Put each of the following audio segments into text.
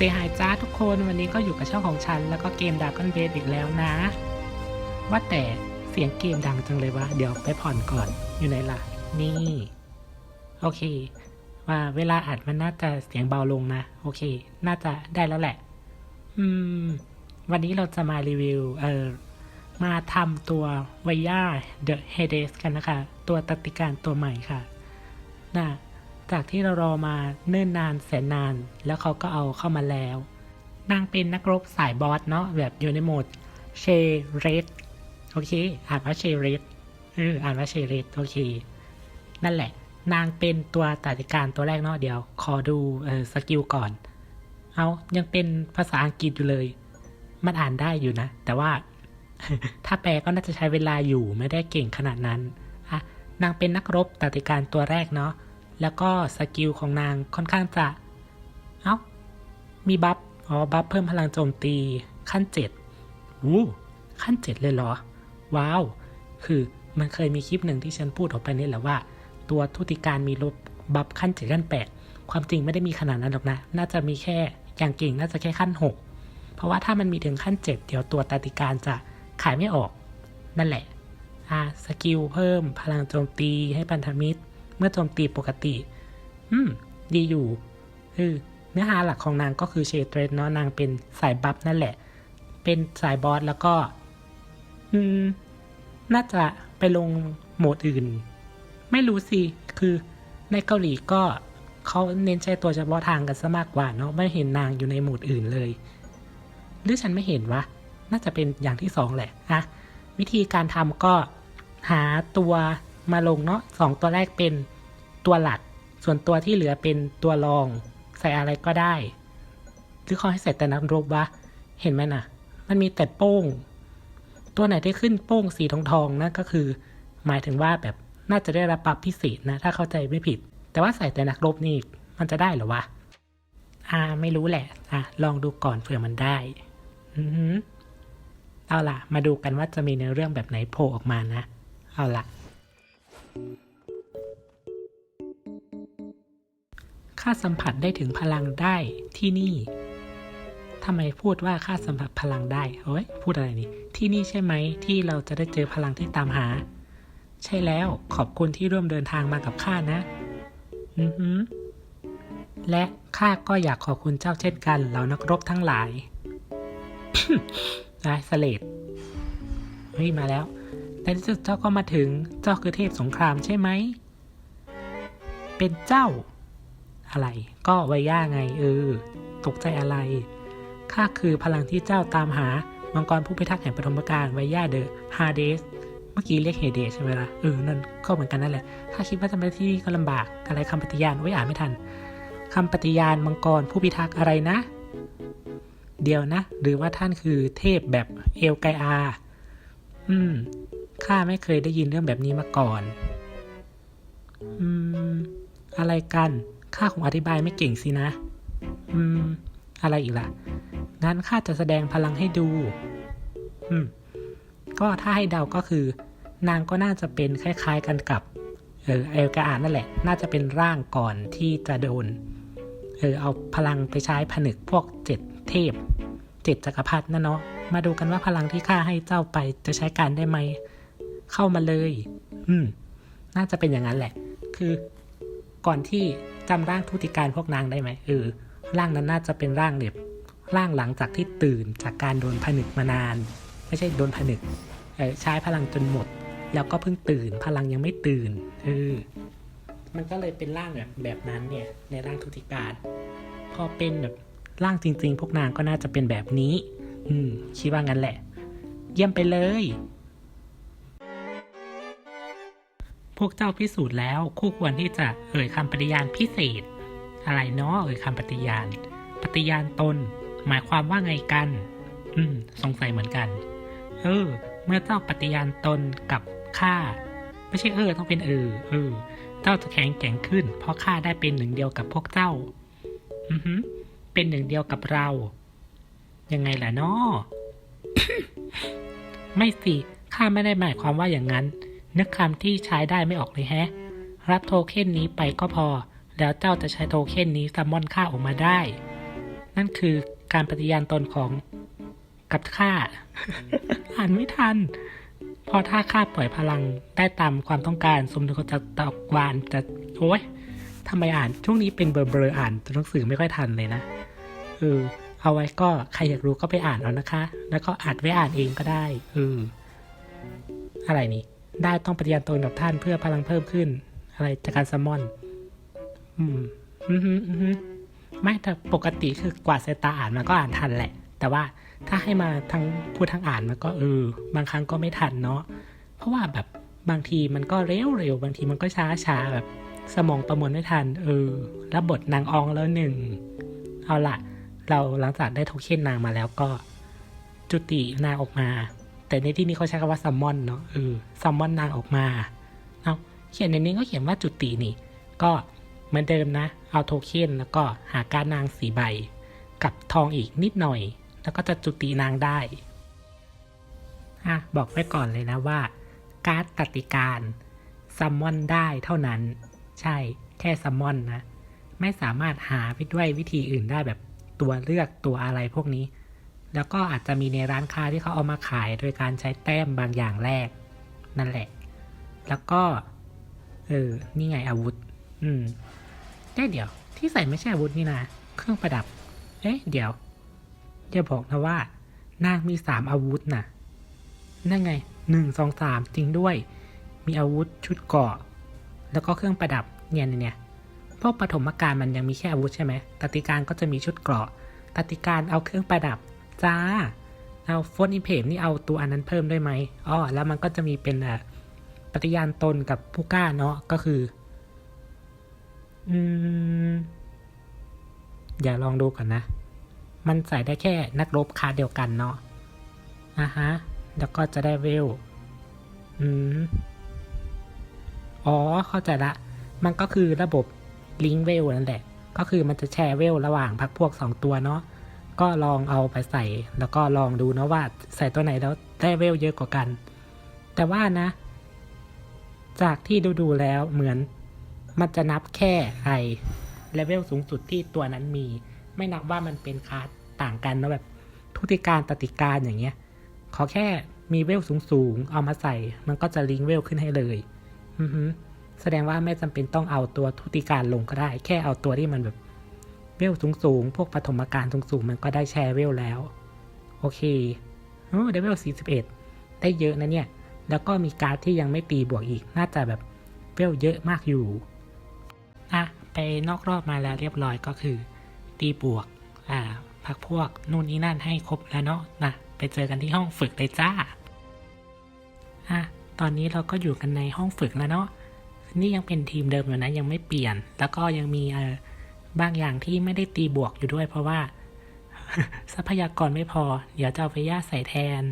เซฮายจ้าทุกคนวันนี้ก็อยู่กับช่องของฉัน แล้วก็เกมดาร์กอนเบสอีกแล้วนะ ว่าแต่เสียงเกมดังจังเลยวะเดี๋ยวไปผ่อนก่อนอยู่ไหนล่ะ นี่ โอเค ว่าเวลาอัดมันน่าจะเสียงเบาลงนะ โอเค น่าจะได้แล้วแหละ อืม วันนี้เราจะมารีวิว เอ่อมาทำตัววายาเดอะเฮเดสกันนะคะ ตัวตติการตัวใหม่ค่ะน่ะ จากที่เรารอมาเนิ่นนานแสนนาน แล้วเขาก็เอาเข้ามาแล้ว นางเป็นนักรบสายบอสเนาะแบบอยู่ในโหมดเชเรตโอเค อ่านว่าเชเรตเอออ่านว่าเชเรตโอเค นั่นแหละ นางเป็นตัวตัดการตัวแรกเนาะเดี๋ยว ขอดูเออสกิลก่อน เอายังเป็นภาษาอังกฤษอยู่เลย มันอ่านได้อยู่นะ แต่ว่า ถ้าแปลก็น่าจะใช้เวลาอยู่ไม่ได้เก่งขนาดนั้นอะนางเป็นนักรบตัดการตัวแรกเนาะ แล้วก็สกิลของนางค่อนข้างจะ เอ้า มีบัฟ อ๋อ บัฟเพิ่มพลังโจมตีขั้นเจ็ดอู้ขั้นเจ็ดเลยเหรอ ว้าว คือมันเคยมีคลิปหนึ่งที่ฉันพูดออกไปนี่แหละว่า ตัวทุติการมีลบบัฟขั้นเจ็ดขั้นแปดความจริงไม่ได้มีขนาดนั้นหรอกนะ น่าจะมีแค่อย่างเก่งน่าจะแค่ขั้นหกเพราะว่าถ้ามันมีถึงขั้นเจ็ดเดี๋ยวตัวตาติการจะขายไม่ออก นั่นแหละ อ่า สกิลเพิ่มพลังโจมตีให้พันธมิตร เมื่อโจมตีปกติ อืม ดีอยู่คือเนื้อหาหลักของนางก็คือเชเตรนเนาะนางเป็นสายบัฟนั่นแหละ เป็นสายบอสแล้วก็ อืม น่าจะไปลงโหมดอื่น ไม่รู้สิ คือในเกาหลีก็เขาเน้นใช้ตัวเฉพาะทางกันซะมากกว่าเนาะไม่เห็นนางอยู่ในโหมดอื่นเลย หรือฉันไม่เห็นวะ น่าจะเป็นอย่างที่สองแหละอะวิธีการทำก็หาตัว มาลงเนาะสองตัวแรกเป็นตัวหลัก ส่วนตัวที่เหลือเป็นตัวรอง ใส่อะไรก็ได้หรือขาให้ใส่แต่นักรบวะ เห็นไหมนะมันมีแต่โป้ง ตัวไหนที่ขึ้นโป้งสีทองทองนั่นก็คือ หมายถึงว่าแบบน่าจะได้รับปรับพิเศษนะ ถ้าเข้าใจไม่ผิด แต่ว่าใส่แต่นักรบนี่มันจะได้หรอวะอ่าไม่รู้แหละ อะลองดูก่อนเผื่อมันได้ อือเอาล่ะ มาดูกันว่าจะมีในเรื่องแบบไหนโผล่ออกมานะ เอาล่ะ ข้าสัมผัสได้ถึงพลังได้ที่นี่ทำไมพูดว่าข้าสัมผัสพลังได้เฮ้ยพูดอะไรนี่ ที่นี่ใช่ไหมที่เราจะได้เจอพลังที่ตามหา ใช่แล้วขอบคุณที่ร่วมเดินทางมากับข้านะ อือหือและข้าก็อยากขอบคุณเจ้าเช่นกันเหล่านักรบทั้งหลายได้สเลดเฮ้ยมาแล้ว แต่ที่สุดเจ้าก็มาถึง เจ้าคือเทพสงครามใช่ไหม เป็นเจ้า อะไร ก็ไวย่าไงเออ ตกใจอะไร ข้าคือพลังที่เจ้าตามหา มังกรผู้พิทักษ์แห่งปฐมกาลไวย่าเดอะฮาเดส เมื่อกี้เรียกเฮเดสใช่ไหมล่ะ เออ นั่นก็เหมือนกันนั่นแหละ ถ้าคิดว่าจะไปที่นี่ก็ลำบาก อะไรคำปฏิญาณไว้อ่านไม่ทันคำปฏิญาณมังกรผู้พิทักษ์อะไรนะ เดียวนะ หรือว่าท่านคือเทพแบบเอลไกอา อืม ข้าไม่เคยได้ยินเรื่องแบบนี้มาก่อน อืม อะไรกัน ข้าคงอธิบายไม่เก่งสินะ อืม อะไรอีกล่ะ งั้นข้าจะแสดงพลังให้ดู อืม ก็ถ้าให้เดาก็คือ นางก็น่าจะเป็นคล้าย ๆ กันกับ เออเอลกาอานั่นแหละ น่าจะเป็นร่างก่อนที่จะโดน เออ เอาพลังไปใช้ผนึกพวกเจ็ดเทพ เจ็ดจักรพรรดินะเนาะ มาดูกันว่าพลังที่ข้าให้เจ้าไปจะใช้การได้ไหม เข้ามาเลย อืม น่าจะเป็นอย่างนั้นแหละ คือก่อนที่จำร่างทุติการพวกนางได้ไหมเออร่างนั้นน่าจะเป็นร่างแบบร่างหลังจากที่ตื่นจากการโดนผนึกมานาน ไม่ใช่โดนผนึกเออใช้พลังจนหมด แล้วก็เพิ่งตื่น พลังยังไม่ตื่นเออมันก็เลยเป็นร่างแบบแบบนั้นเนี่ย ในร่างทุติการ พอเป็นแบบร่างจริง ๆ พวกนางก็น่าจะเป็นแบบนี้ อืมคิดว่างั้นแหละ เยี่ยมไปเลย พวกเจ้าพิสูจน์แล้วคู่ควรที่จะเอ่ยคำปฏิญาณพิเศษ อะไรเนาะเอ่ยคำปฏิญาณ ปฏิญาณตน หมายความว่าไงกัน อืม สงสัยเหมือนกัน เออ เมื่อเจ้าปฏิญาณตนกับข้าไม่ใช่เออต้องเป็นเออเออ เจ้าจะแข็งแกร่งขึ้น เพราะข้าได้เป็นหนึ่งเดียวกับพวกเจ้า อือฮึเป็นหนึ่งเดียวกับเรา ยังไงล่ะนาะไม่สิข้าไม่ได้หมายความว่าอย่างนั้น นึกคำที่ใช้ได้ไม่ออกเลยแฮะ รับโทเค็นนี้ไปก็พอ แล้วเจ้าจะใช้โทเค็นนี้ซัมมอนข้าออกมาได้ นั่นคือการปฏิญาณตนของกับข้าอ่านไม่ทัน พอถ้าข้าปล่อยพลังได้ตามความต้องการ สมดุลจะตอกวานจะโอ้ยทำไมอ่าน ช่วงนี้เป็นเบลอๆอ่านหนังสือไม่ค่อยทันเลยนะเออเอาไว้ก็ใครอยากรู้ก็ไปอ่านเอานะคะ แล้วก็อ่านไว้อ่านเองก็ได้เอออะไรนี่ ได้ต้องปฏิญาณตนกับท่านเพื่อพลังเพิ่มขึ้น อะไรจากการซัมอน อืม อือฮึอือฮึไม่แต่ปกติคือกว่าสายตาอ่านมันก็อ่านทันแหละ แต่ว่าถ้าให้มาทั้งพูดทั้งอ่านมันก็เออบางครั้งก็ไม่ทันเนาะเพราะว่าแบบบางทีมันก็เร็วเร็วบางทีมันก็ช้าช้าแบบ สมองประมวลไม่ทัน เออแล้วบทนางอองแล้วหนึ่งเอาละเราหลังจากได้โทเค็นนางมาแล้วก็จุตินางออกมา แต่ในที่นี้เขาใช้คำว่าซัมมอนเนาะเออซัมมอนนางออกมาเอาเขียนในนี้ก็เขียนว่าจุตินี่ ก็เหมือนเดิมนะ เอาโทเค็นแล้วก็หาการนางสีใบ กับทองอีกนิดหน่อย แล้วก็จะจุตินางได้อะบอกไว้ก่อนเลยนะว่า การ์ดกติการซัมมอนได้เท่านั้น ใช่แค่ซัมมอนนะ ไม่สามารถหาไปด้วยวิธีอื่นได้แบบตัวเลือกตัวอะไรพวกนี้ แล้วก็อาจจะมีในร้านค้าที่เขาเอามาขายโดยการใช้แต้มบางอย่างแรก นั่นแหละ แล้วก็ เออ นี่ไงอาวุธ อืมได้เดี๋ยวที่ใส่ไม่ใช่อาวุธนี่นะเครื่องประดับ เอ๊ะ เดี๋ยวอย่าบอกนะว่านางมีสามอาวุธน่ะ นั่นไงหนึ่งสองสามจริงด้วย มีอาวุธชุดเกราะ แล้วก็เครื่องประดับเนี่ยเนี่ยเนี่ยพวกปฐมกาลมันยังมีแค่อาวุธใช่ไหมตติการก็จะมีชุดเกราะตติการเอาเครื่องประดับ จ้า เอาโฟนอินเพมนี่เอาตัวอันนั้นเพิ่มได้ไหมอ๋อแล้วมันก็จะมีเป็นอะปฏิญาณตนกับผู้กล้าเนาะก็คือ อืมอย่าลองดูก่อนนะ มันใส่ได้แค่นักรบคาเดียวกันเนาะอะฮะ แล้วก็จะได้เวล อืม อ๋อ เข้าใจละ มันก็คือระบบลิงก์เวลนั่นแหละ ก็คือมันจะแชร์เวลระหว่างพักพวก 2 ตัวเนาะ ก็ลองเอาไปใส่ แล้วก็ลองดูนะว่าใส่ตัวไหนแล้วได้เวลเยอะกว่ากัน แต่ว่านะ จากที่ดูดูแล้วเหมือนมันจะนับแค่ไอเลเวลสูงสุดที่ตัวนั้นมี ไม่นับว่ามันเป็นคาสต่างกันนะแบบทุติการตติการอย่างเงี้ย ขอแค่มีเวลสูงๆเอามาใส่ มันก็จะลิงเวลขึ้นให้เลย อือฮึแสดงว่าไม่จำเป็นต้องเอาตัวทุติการลงก็ได้ แค่เอาตัวที่มันแบบ เวลสูงๆ พวกปฐมการสูงๆ มันก็ได้แชร์เวลแล้ว โอเคโอ้ได้เวล41 ได้เยอะนะเนี่ย แล้วก็มีการ์ดที่ยังไม่ตีบวกอีก น่าจะแบบเวลเยอะมากอยู่อะไปนอกรอบมาแล้วเรียบร้อยก็คือ ตีบวก อ่า พักพวกนู่นนี่นั่นให้ครบแล้วเนาะนะไปเจอกันที่ห้องฝึกเลยจ้าอะตอนนี้เราก็อยู่กันในห้องฝึกแล้วเนาะนี่ยังเป็นทีมเดิมอยู่นะยังไม่เปลี่ยน แล้วก็ยังมีเออ บางอย่างที่ไม่ได้ตีบวกอยู่ด้วย เพราะว่า ทรัพยากรไม่พอ เดี๋ยวจะเอาไปย่าใส่แทน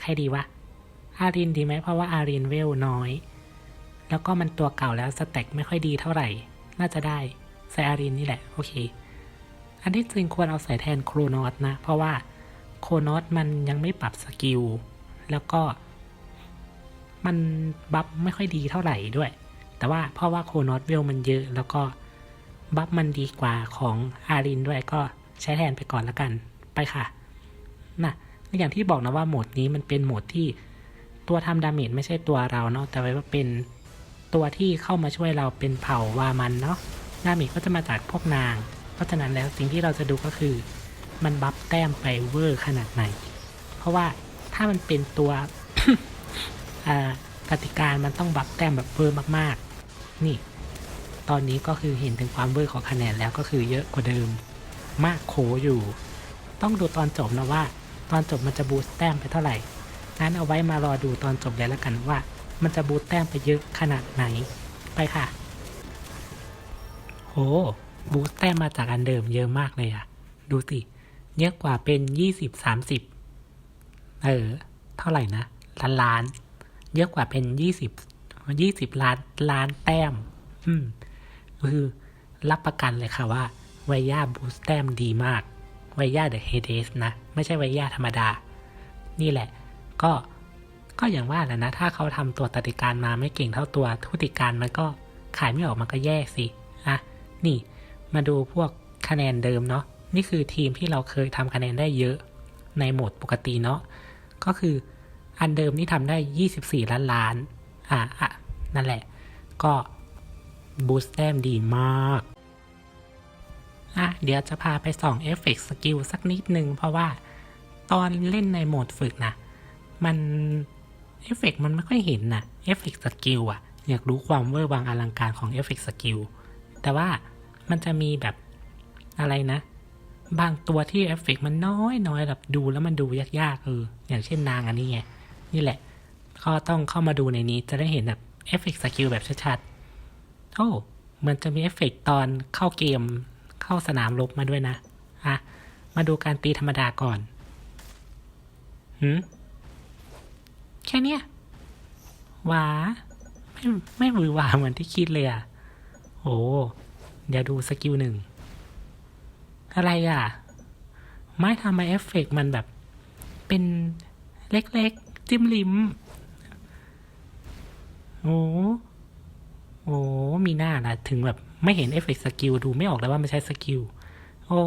ใครดีวะ อารินดีไหมเพราะว่าอารินเวลน้อย แล้วก็มันตัวเก่าแล้วสเต็กไม่ค่อยดีเท่าไหร่ น่าจะได้ใส่อารินนี่แหละ โอเค อันที่จริงควรเอาใส่แทนโครนอสนะ เพราะว่าโครนอสมันยังไม่ปรับสกิล แล้วก็ มันบัฟไม่ค่อยดีเท่าไหร่ด้วย แต่ว่าเพราะว่าโครนอสเวลมันเยอะแล้วก็ บัฟมันดีกว่าของอารินด้วยก็ใช้แทนไปก่อนละกันไปค่ะนะอย่างที่บอกนะว่าโหมดนี้มันเป็นโหมดที่ตัวทำดาเมจไม่ใช่ตัวเราเนาะแต่ว่าเป็นตัวที่เข้ามาช่วยเราเป็นเผ่าวามันเนาะดาเมจก็จะมาจากพวกนาง เพราะฉะนั้นแล้วสิ่งที่เราจะดูก็คือ มันบัฟแต้มไปเวอร์ขนาดไหน เพราะว่าถ้ามันเป็นตัวอ่ากติการมันต้องบัฟแต้มแบบเวอร์มากๆ นี่ ตอนนี้ก็คือเห็นถึงความเวอร์ของคะแนนแล้วก็คือเยอะกว่าเดิมมากโขอยู่ ต้องดูตอนจบนะว่า ตอนจบมันจะบูสต์แต้มไปเท่าไหร่งั้นเอาไว้มารอดูตอนจบเลยแล้วกันว่า มันจะบูสต์แต้มไปเยอะขนาดไหนไปค่ะ โห บูสต์แต้มมาจากอันเดิมเยอะมากเลยอะดูสิเยอะกว่าเป็นยี่สิบสามสิบเออ เท่าไหร่นะล้านล้าน เยอะกว่าเป็นยี่สิบยี่สิบล้านล้านแต้ม อืม คือรับประกันเลยค่ะว่าไวย่าบูสแต้มดีมากไวย่าเดอะเฮเดสนะ ไม่ใช่ไวย่าธรรมดา นี่แหละ ก็ก็อย่างว่าแหละนะ ถ้าเขาทำตัวตติการมาไม่เก่งเท่าตัวทุติการมันก็ขายไม่ออกมันก็แย่สิอะนี่มาดูพวกคะแนนเดิมเนาะนี่คือทีมที่เราเคยทำคะแนนได้เยอะในโหมดปกติเนาะก็คืออันเดิมนี่ทำได้ 24 ล้านล้านอะอะนั่นแหละ ก็ บูสต์แต้มดีมากอะเดี๋ยวจะพาไปส่องเอฟเฟกต์สกิลสักนิดนึง เพราะว่าตอนเล่นในโหมดฝึกนะมันเอฟเฟกต์มันไม่ค่อยเห็นนะเอฟเฟกต์สกิลอะอยากรู้ความเวอร์วังอลังการของเอฟเฟกต์สกิลแต่ว่ามันจะมีแบบอะไรนะ บางตัวที่เอฟเฟกต์มันน้อยน้อยแบบดูแล้วมันดูยากๆเอออย่างเช่นนางอันนี้ไง นี่แหละ ก็ต้องเข้ามาดูในนี้จะได้เห็นแบบเอฟเฟกต์สกิลแบบชัดๆ อ้ มันจะมีเอฟเฟกต์ตอนเข้าเกมเข้าสนามรบมาด้วยนะ อะ มาดูการตีธรรมดาก่อนหืมแค่เนี้ยหวาไม่ไม่หวือหวาเหมือนที่คิดเลยอะโอ้เดี๋ยวดูสกิลหนึ่ง อะไรอะ ไม่ทำไมเอฟเฟกต์มันแบบเป็นเล็กๆ จิ้มลิมโอ้ มีหน้านะถึงแบบไม่เห็นเอฟเฟกต์สกิลดูไม่ออกแล้วว่ามันใช้สกิล โอ้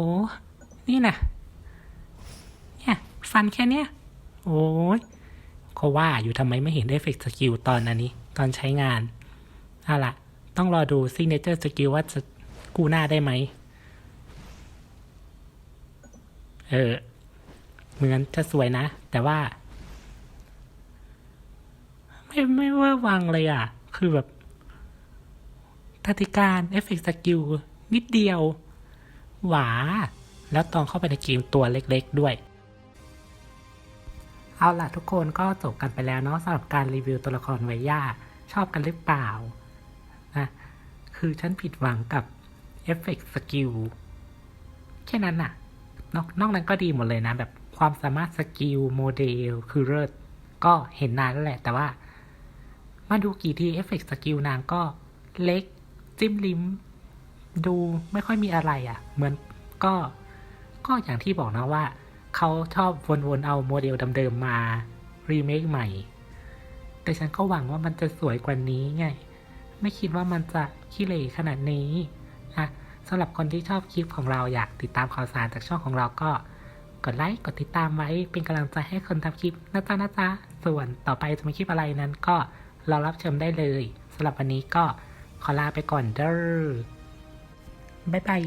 นี่นะเนี่ยฟันแค่เนี้ย โอ้ยเขาว่าอยู่ทำไมไม่เห็นเอฟเฟกต์สกิลตอนอันนี้ ตอนใช้งานเอาล่ะ ต้องรอดูซิเนเจอร์สกิลว่าจะกู้หน้าได้ไหม เออเหมือนจะสวยนะ แต่ว่า ไม่ไม่เวอร์วังเลยอะ คือแบบ ทติการเอฟเฟกต์สกิลนิดเดียว หวา แล้วตอนเข้าไปในเกมตัวเล็กๆด้วย เอาล่ะทุกคนก็จบกันไปแล้วเนาะสำหรับการรีวิวตัวละครไวย่า ชอบกันหรือเปล่านะคือฉันผิดหวังกับเอฟเฟกต์สกิลแค่นั้นน่ะ นอกนอกนั้นก็ดีหมดเลยนะ แบบความสามารถสกิลโมเดลคือเลิศก็เห็นนานแล้วแหละ แต่ว่า มาดูกี่ทีเอฟเฟกต์สกิลนางก็เล็ก จิ้มลิ้ม ดูไม่ค่อยมีอะไรอะ่ะ เหมือนก็ ก็อย่างที่บอกนะว่า เขาชอบวนๆเอาโมเดลเดิมๆมา รีเมคใหม่ แต่ฉันก็หวังว่ามันจะสวยกว่านี้ไง ไม่คิดว่ามันจะขี้เหร่ขนาดนี้อะสำหรับคนที่ชอบคลิปของเราอยากติดตามข่าวสารจากช่องของเราก็กดไลค์ กดติดตามไว้ เป็นกำลังใจให้คนทำคลิปนะจ๊ะนะจ๊ะส่วนต่อไปจะมีคลิปอะไรนั้นก็รอรับชมได้เลยสำหรับวันนี้ก็ ขอลาไปก่อนเด้อบ๊ายบาย